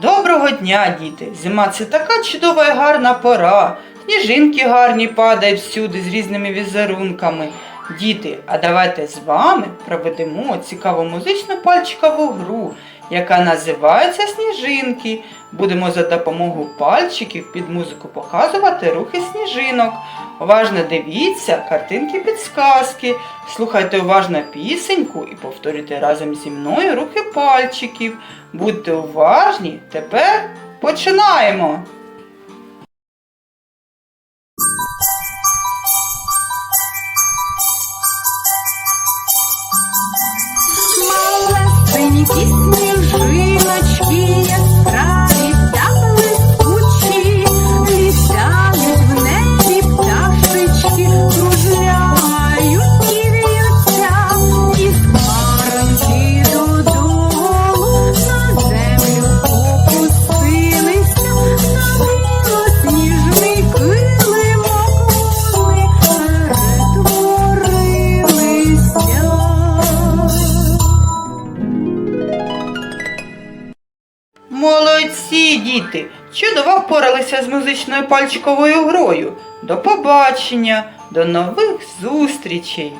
Доброго дня, діти! Зима це така чудова і гарна пора. Сніжинки гарні падають всюди з різними візерунками. Діти, а давайте з вами проведемо цікаву музичну пальчикову гру, яка називається Сніжинки. Будемо за допомогою пальчиків під музику показувати рухи сніжинок. Уважно дивіться картинки підсказки, слухайте уважно пісеньку і повторюйте разом зі мною рухи пальчиків. Будьте уважні, тепер починаємо. Молодці, діти! Чудово впоралися з музичною пальчиковою грою. До побачення, до нових зустрічей!